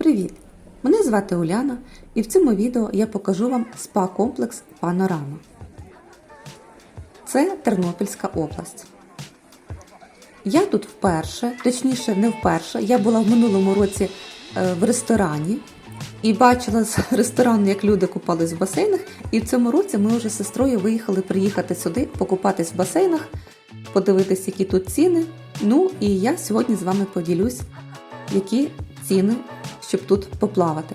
Привіт! Мене звати Уляна і в цьому відео я покажу вам спа-комплекс Панорама. Це Тернопільська область. Я тут вперше, точніше, не вперше. Я була в минулому році е, в ресторані і бачила з ресторану, як люди купались в басейнах. І в цьому році ми вже з сестрою виїхали приїхати сюди, покупатись в басейнах, подивитись, які тут ціни. Ну і я сьогодні з вами поділюсь, які ціни, щоб тут поплавати.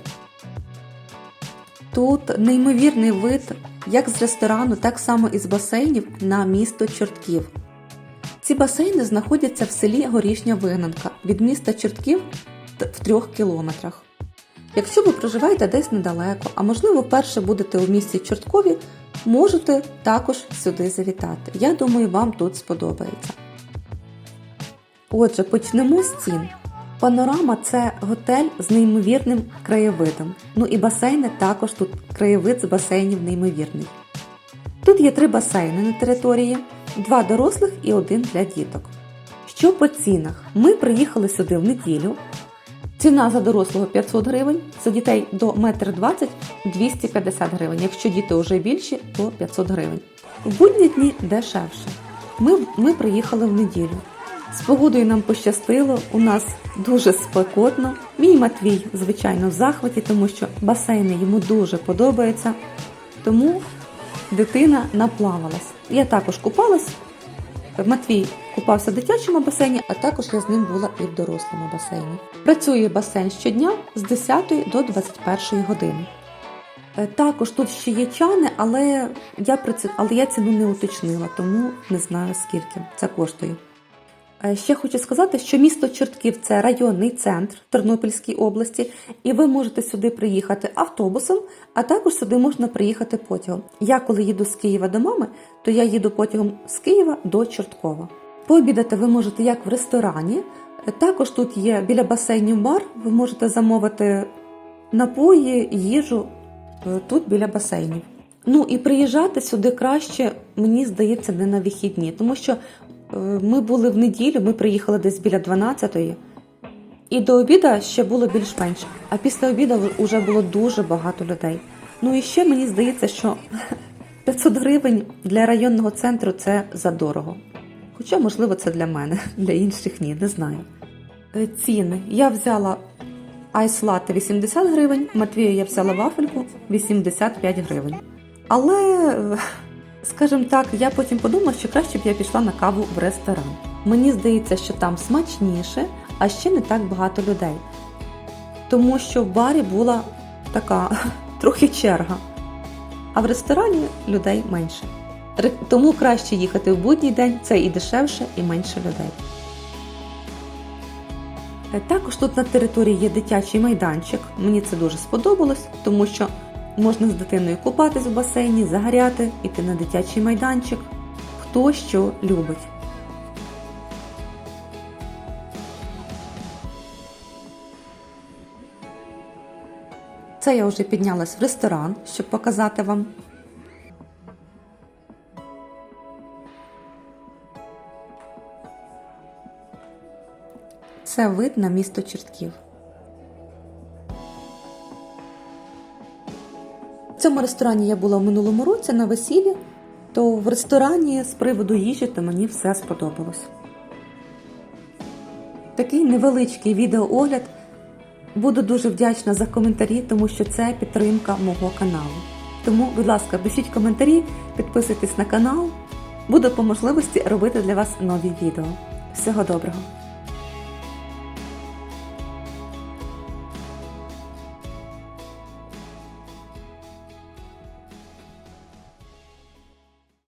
Тут неймовірний вид як з ресторану, так само і з басейнів на місто Чортків. Ці басейни знаходяться в селі Горішня Вигнанка від міста Чортків в трьох кілометрах. Якщо ви проживаєте десь недалеко, а можливо вперше будете у місті Чорткові, можете також сюди завітати. Я думаю, вам тут сподобається. Отже, почнемо з цін. Панорама це готель з неймовірним краєвидом. Ну і басейни також тут краєвид з басейнів неймовірний. Тут є три басейни на території, два дорослих і один для діток. Що по цінах? Ми приїхали сюди в неділю. Ціна за дорослого 500 гривень, за дітей до 1,20 м 250 гривень. Якщо діти вже більші, то 500 гривень. В будні дні дешевше. Ми, ми приїхали в неділю. З погодою нам пощастило, у нас дуже спекотно. Мій Матвій, звичайно, в захваті, тому що басейни йому дуже подобаються. Тому дитина наплавалась. Я також купалась. Матвій купався в дитячому басейні, а також я з ним була і в дорослому басейні. Працює басейн щодня з 10 до 21 години. Е, Також тут ще є чани, але я, але я ціну не уточнила, тому не знаю скільки це коштує. Е, Ще хочу сказати, що місто Чортків це районний центр Тернопільської області, і ви можете сюди приїхати автобусом, а також сюди можна приїхати потягом. Я коли їду з Києва до мами, то я їду потягом з Києва до Чорткова. Пообідати ви можете як в ресторані. Е, Також тут є біля басейнів бар, ви можете замовити напої, їжу е, тут біля басейнів. Ну і приїжджати сюди краще, мені здається, не на вихідні, тому що ми були в неділю, ми приїхали десь біля 12-ї, і до обіда ще було більш-менш. А після обіду вже було дуже багато людей. Ну і ще мені здається, що 500 гривень для районного центру це задорого. Хоча, можливо, це для мене, для інших ні, не знаю. Е, Ціни. Я взяла айс латте 80 гривень, Матвію я взяла вафельку 85 гривень. Але, скажімо так, я потім подумала, що краще б я пішла на каву в ресторан. Мені здається, що там смачніше, а ще не так багато людей. Тому що в барі була така трохи черга, а в ресторані людей менше. Тому краще їхати в будній день, це і дешевше, і менше людей. Е, Також тут на території є дитячий майданчик. Мені це дуже сподобалось, тому що можна з дитиною купатись в басейні, загоряти, іти на дитячий майданчик. Хто що любить. Це я вже піднялась в ресторан, щоб показати вам. Це вид на місто Чортків. Цьому ресторані я була в минулому році на весіллі, то в ресторані з приводу їжі то мені все сподобалось. Такий невеличкий відеоогляд. Буду дуже вдячна за коментарі, тому що це підтримка мого каналу. Тому, будь ласка, пишіть коментарі, підписуйтесь на канал. Буду по можливості робити для вас нові відео. Всього доброго!